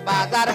বাজার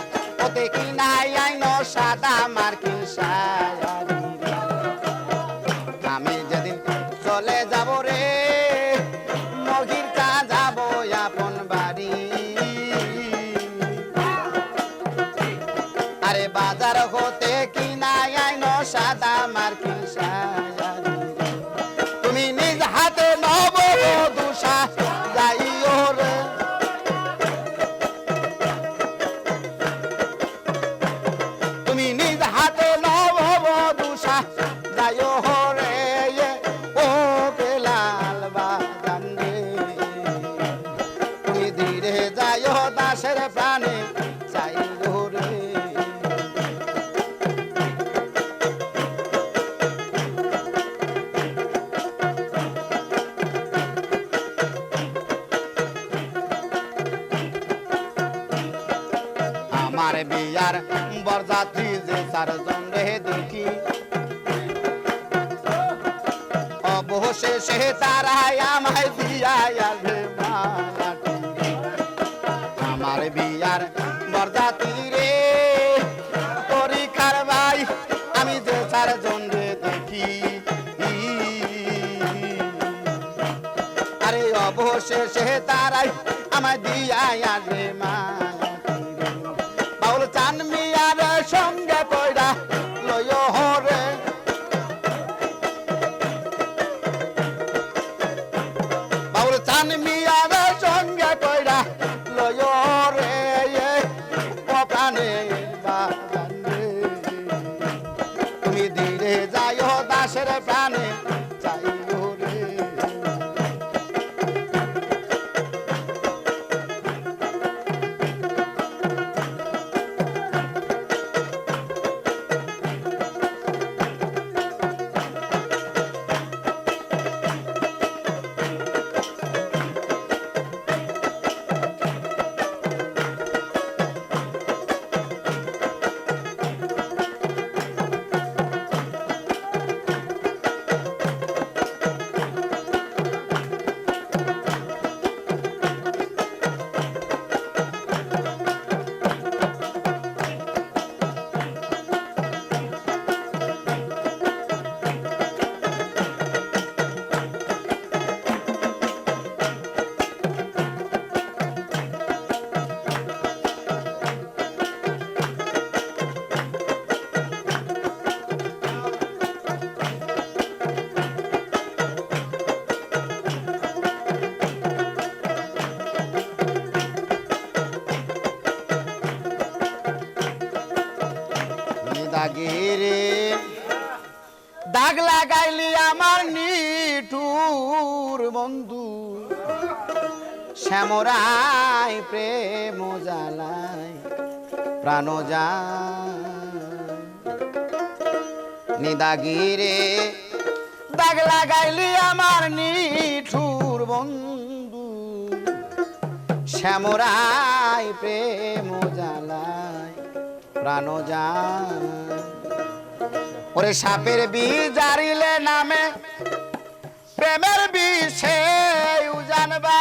প্রাণে চাইল রে। আমার বিয়ার বরযাত্রী যে চারজন রে দেখি। অবশেষে তারা আমায় দিয়া মালা সে তারাই আমার দিয়াই আসবে মা। রে। দাগ লাগাইলি আমার নিঠুর বন্ধু। শ্যামরাই প্রেম জালাই প্রাণ যা নিদাগিরে, দাগ লাগাইলি আমার নিঠুর বন্ধু। শ্যামরাই প্রেম জালায় প্রাণ যায় ওরে সাপের বীজ আরিলে নামে প্রেমের বিষে উজানবা